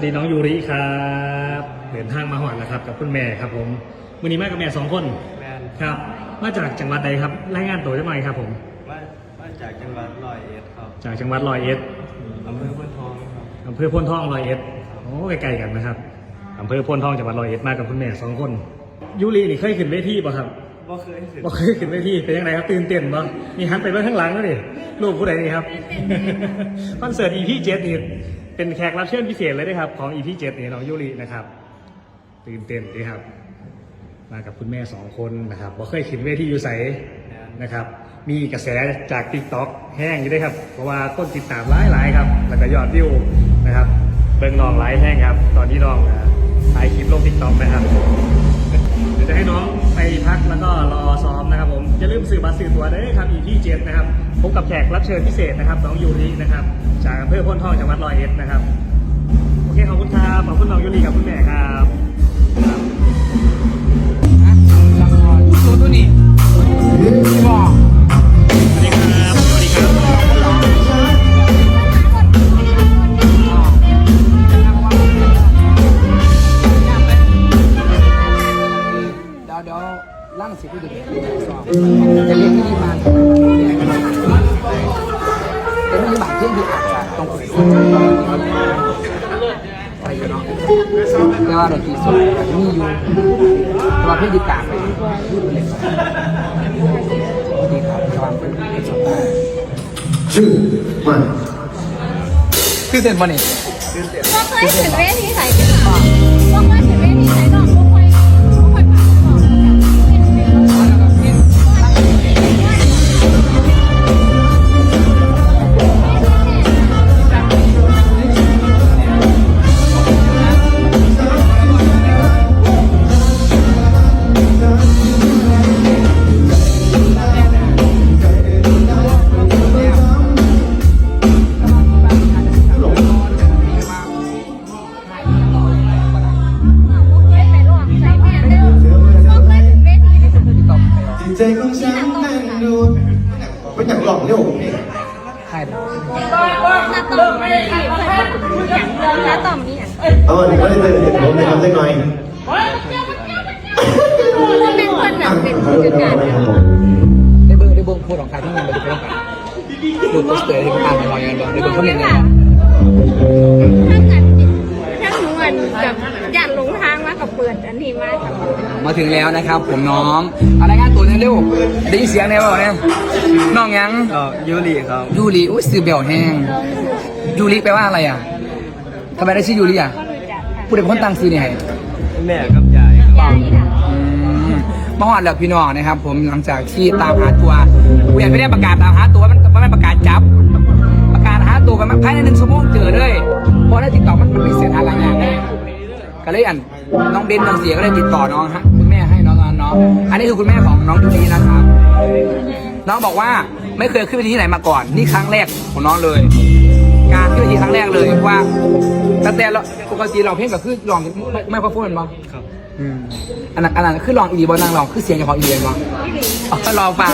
สวัสดีน้องยูริครับเดินทางมาหอดแล้วครับ กับคุณแม่ครับผมวันนี้มากับแม่สองคนแมนครับ มาจากจังหวัดใดครับรายงานตัวได้ไหมครับผม มามาจากจังหวัดร้อยเอ็ดครับจากจังหวัดร้อยเอ็ดอำเภอพุนทองครับอำเภอพ้นทองร้อยเอ็ดโอ้ใกล้ๆกันนะครับอำเภอพ้นทองจังหวัดร้อยเอ็ดมากับคุณแม่สองคนยูรินี่เคยขึ้นเวทีป่ะครับบ่เคยขึ้นบ่เคยขึ้นเวทีเป็นยังไงครับตื่นเต้นป่ะนี่หันไปเบื้องข้างหลังแล้วนี่รูปผู้ใดนี่ครับคอนเสิร์ต EP 7นี่ เป็นแขกรับเชิญพิเศษเลยนะครับ ของ EP 7นี่น้องยูรินะครับตื่นเต้นดีครับ มากับคุณแม่สองคนนะครับบ่เคยขินเวทีอยู่ใสนะครับ มีกระแสจาก t ิ k t o k แห้งอยู่ด้วยครับ เพราะว่าคนติดตามหลายหลายๆครับ แล้วก็ยอดวิวนะครับ เบิ่งน้องไลฟ์แห้งครับ ตอนที่น้องถ่ายคลิปลง t ิ k t o k นะครับ สื่อบัตรสื่อตัวด้วยครับ EP 7นะครับพบกับแขกรับเชิญพิเศษนะครับน้องยูรินะครับจากอำเภอพ้นทองจังหวัดร้อยเอ็ดนะครับโอเคขอบคุณครับขอบคุณน้องยูริกับคุณแม่ครับ จะเรียนที่ดีมาเป็นที่บาทที่ดีอาจจะต้องฝึกไปอยู่เนาะแต่ว่าดนตรีสดมีอยู่แต่ว่าเพศดีกาไปดีครับระวังเป็นเพศสดชื่อมันคือเต้นวันนี้ก็เคยเห็นเวทีใส่กันค่ะก็เคยเห็ อย่างหลอกเนี่ยผมนี่ใครเอหน้าต่อมนี่เคยอย่างหน้าต่อมนี่อย่างเอาหนึ่งก็ได้เจอเห็นผมในคำสักหน่อยมันเป็นคนแบบเป็นผู้จัดการได้เบิ้งได้เบิ้งพูดของใครที่มันไปดูกันดูโปสเตอร์ที่เขาอ่านมาอย่างได้เบิ้งเขาเห็นนี่ไงค่ะถ้าเกิดถ้าหนูอันกับ อันนี้มากับมาถึงแล้วนะครับ ผมน้องเอารายงานตัวเร็วๆได้ยินเสียงไหมวะเนี่ยน้องยังก็ยูริครับ ยูริอุ้ยซื้อเบลแห้งยูริแปลว่าอะไรอะทำไมได้ชื่อยูริอะก็รู้จักค่ะผู้ใดเป็นคนตั้งชื่อนี่ให้แม่กับยายครับยายค่ะอืมเมื่อวานแล้วพี่น้องนะครับ ผมหลังจากที่ตามหาตัวกูยังไม่ได้ประกาศตามหาตัวมันมันไม่ประกาศ น้องเบนน้องเสียก็เลยติดต่อน้องฮะคุณแม่ให้น้องนน้องอันนี้คือคุณแม่ของน้องยูรินะครับ น้องบอกว่าไม่เคยขึ้นเวทีที่ไหนมาก่อน นี่ครั้งแรกของน้องเลย การขึ้นเวทีครั้งแรกเลยว่าตั้งแต่เราปกติเราเพลงกับคือลองไม่ไม่พอพูดมันบ้างครับอันนั้นอันนั้นคือลองอีบอนางลองคือเสียงของอีดีบ้างลองฟัง